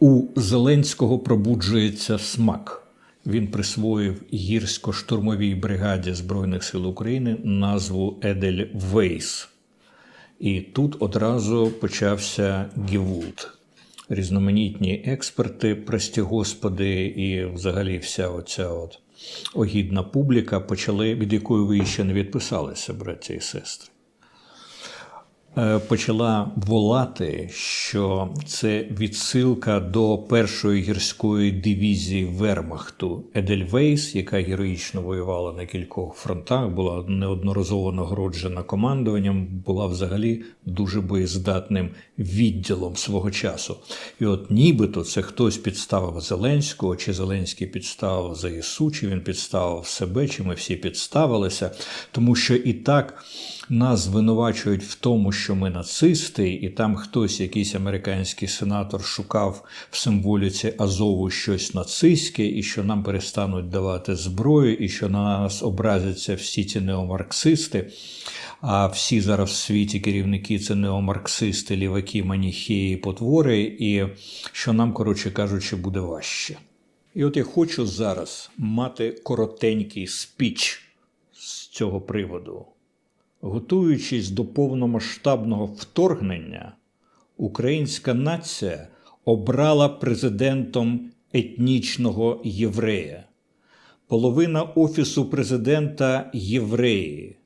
У Зеленського пробуджується смак. Він присвоїв гірсько-штурмовій бригаді Збройних сил України назву Едельвейс. І тут одразу почався Гівулт. Різноманітні експерти, прості господи, і взагалі вся оця от огідна публіка почали, від якої ви ще не відписалися, браті і сестри почала волати, що це відсилка до першої гірської дивізії Вермахту Едельвейс, яка героїчно воювала на кількох фронтах, була неодноразово нагороджена командуванням, була взагалі дуже боєздатним відділом свого часу. І от нібито це хтось підставив Зеленського, чи Зеленський підставив ЗСУ, чи він підставив себе, чи ми всі підставилися, тому що і так. Нас звинувачують в тому, що ми нацисти, і там хтось, якийсь американський сенатор, шукав в символіці Азову щось нацистське, і що нам перестануть давати зброю, і що на нас образяться всі ці неомарксисти. А всі зараз в світі керівники це неомарксисти, ліваки, маніхеї, потвори, і що нам, коротше кажучи, буде важче. І от я хочу зараз мати коротенький спіч з цього приводу. Готуючись до повномасштабного вторгнення, українська нація обрала президентом етнічного єврея. Половина офісу президента євреї,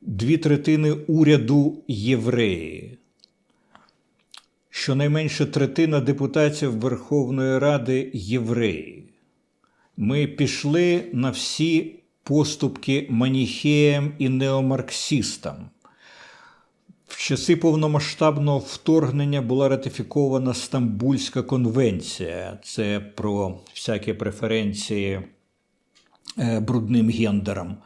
дві третини уряду євреї. Щонайменше третина депутатів Верховної Ради євреї. Ми пішли на всі поступки маніхеям і неомарксистам. В часи повномасштабного вторгнення була ратифікована Стамбульська конвенція. Це про всякі преференції е, брудним гендерам.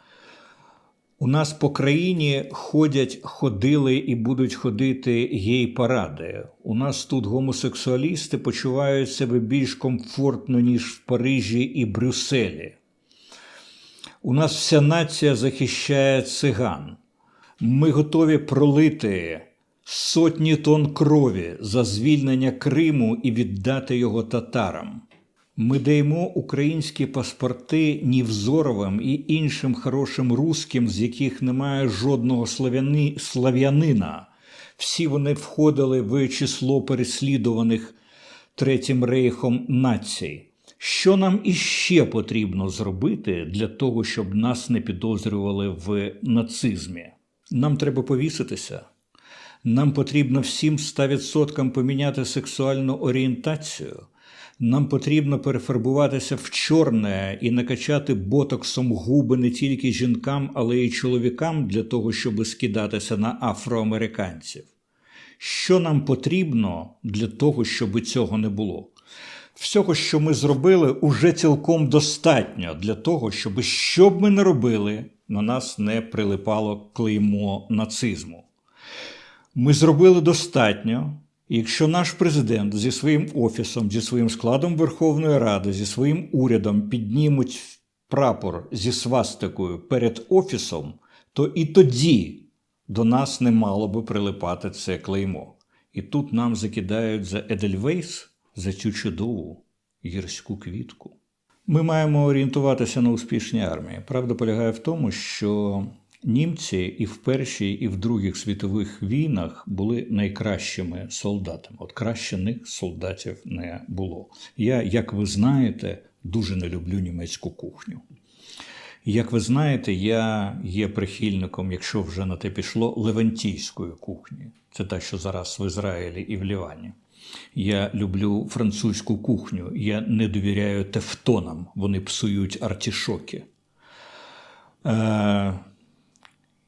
У нас по країні ходять, ходили і будуть ходити гей-паради. У нас тут гомосексуалісти почувають себе більш комфортно, ніж в Парижі і Брюсселі. У нас вся нація захищає циган. Ми готові пролити сотні тонн крові за звільнення Криму і віддати його татарам. Ми даємо українські паспорти Нівзоровим і іншим хорошим русським, з яких немає жодного славяни, слав'янина. Всі вони входили в число переслідуваних Третім рейхом націй. Що нам іще потрібно зробити для того, щоб нас не підозрювали в нацизмі? Нам треба повіситися. Нам потрібно всім 100% поміняти сексуальну орієнтацію. Нам потрібно перефарбуватися в чорне і накачати ботоксом губи не тільки жінкам, але й чоловікам для того, щоб скидатися на афроамериканців. Що нам потрібно для того, щоб цього не було? Всього, що ми зробили, уже цілком достатньо для того, щоб що б ми не робили, на нас не прилипало клеймо нацизму. Ми зробили достатньо. Якщо наш президент зі своїм офісом, зі своїм складом Верховної Ради, зі своїм урядом піднімуть прапор зі свастикою перед офісом, то і тоді до нас не мало би прилипати це клеймо. І тут нам закидають за Едельвейс за цю чудову гірську квітку. Ми маємо орієнтуватися на успішні армії. Правда полягає в тому, що німці і в Першій, і в других світових війнах були найкращими солдатами. От краще них солдатів не було. Я, як ви знаєте, дуже не люблю німецьку кухню. Як ви знаєте, я є прихильником, якщо вже на те пішло, левантійської кухні. Це те, що зараз в Ізраїлі і в Лівані. Я люблю французьку кухню. Я не довіряю тефтонам, вони псують артішоки. Е,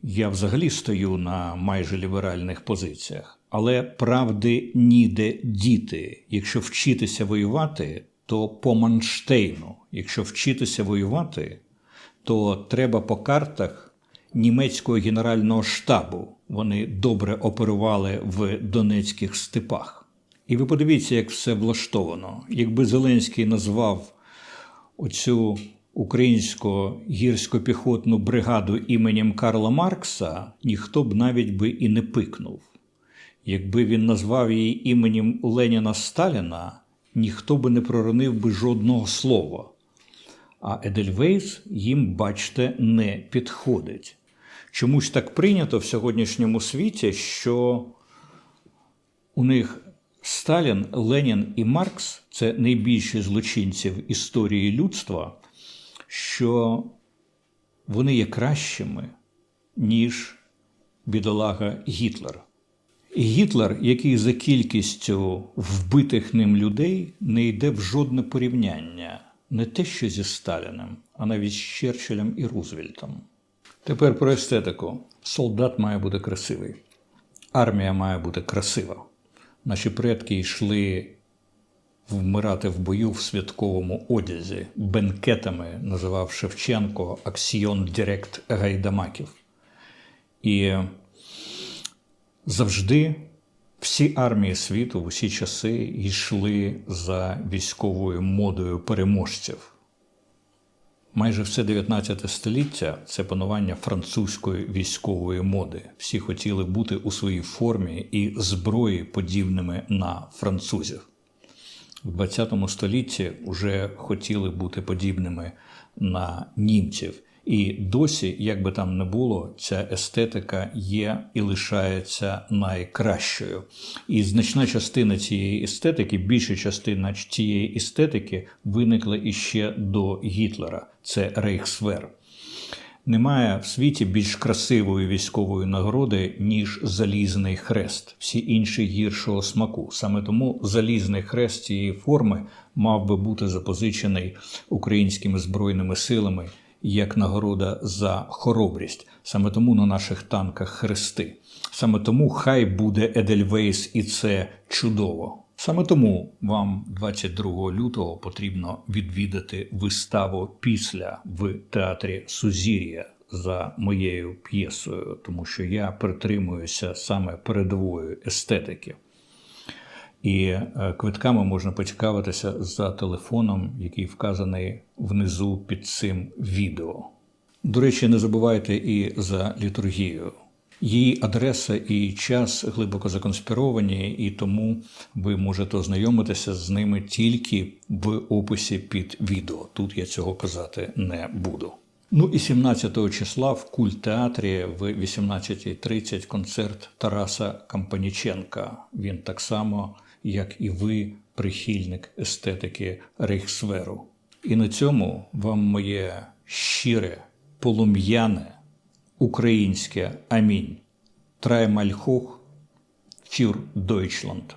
я взагалі стою на майже ліберальних позиціях, але правди ніде діти. Якщо вчитися воювати, то по Манштейну. Якщо вчитися воювати, то треба по картах німецького генерального штабу. Вони добре оперували в Донецьких степах. І ви подивіться, як все влаштовано. Якби Зеленський назвав оцю українську гірсько-піхотну бригаду іменем Карла Маркса, ніхто б навіть би і не пикнув. Якби він назвав її іменем Леніна Сталіна, ніхто би не проронив би жодного слова. А Едельвейс їм, бачте, не підходить. Чомусь так прийнято в сьогоднішньому світі, що у них Сталін, Ленін і Маркс це найбільші злочинці в історії людства, що вони є кращими, ніж бідолага Гітлер. Гітлер, який за кількістю вбитих ним людей не йде в жодне порівняння, не те, що зі Сталіним, а навіть з Черчиллем і Рузвельтом. Тепер про естетику. Солдат має бути красивий, армія має бути красива. Наші предки йшли вмирати в бою в святковому одязі, бенкетами називав Шевченко аксіон Директ Гайдамаків. І завжди всі армії світу в усі часи йшли за військовою модою переможців. Майже все 19 століття це панування французької військової моди. Всі хотіли бути у своїй формі і зброї подібними на французів. В 20 столітті вже хотіли бути подібними на німців. І досі, як би там не було, ця естетика є і лишається найкращою. І значна частина цієї естетики, більша частина цієї естетики виникла іще до Гітлера. Це Рейхсвер. Немає в світі більш красивої військової нагороди, ніж залізний хрест, всі інші гіршого смаку. Саме тому залізний хрест цієї форми мав би бути запозичений українськими збройними силами як нагорода за хоробрість. Саме тому на наших танках хрести. Саме тому хай буде Едельвейс, і це чудово. Саме тому вам 22 лютого потрібно відвідати виставу після в театрі Сузір'я за моєю п'єсою, тому що я притримуюся саме передової естетики. І е, квитками можна поцікавитися за телефоном, який вказаний внизу під цим відео. До речі, не забувайте і за літургію. Її адреса і час глибоко законспіровані, і тому ви можете ознайомитися з ними тільки в описі під відео. Тут я цього казати не буду. Ну і 17 числа в культтеатрі в 18.30 концерт Тараса Кампаніченка. Він так само, як і ви, прихильник естетики Рейхсверу. І на цьому вам моє щире, полум'яне українське амінь. Траймальхох фюр Дойчланд.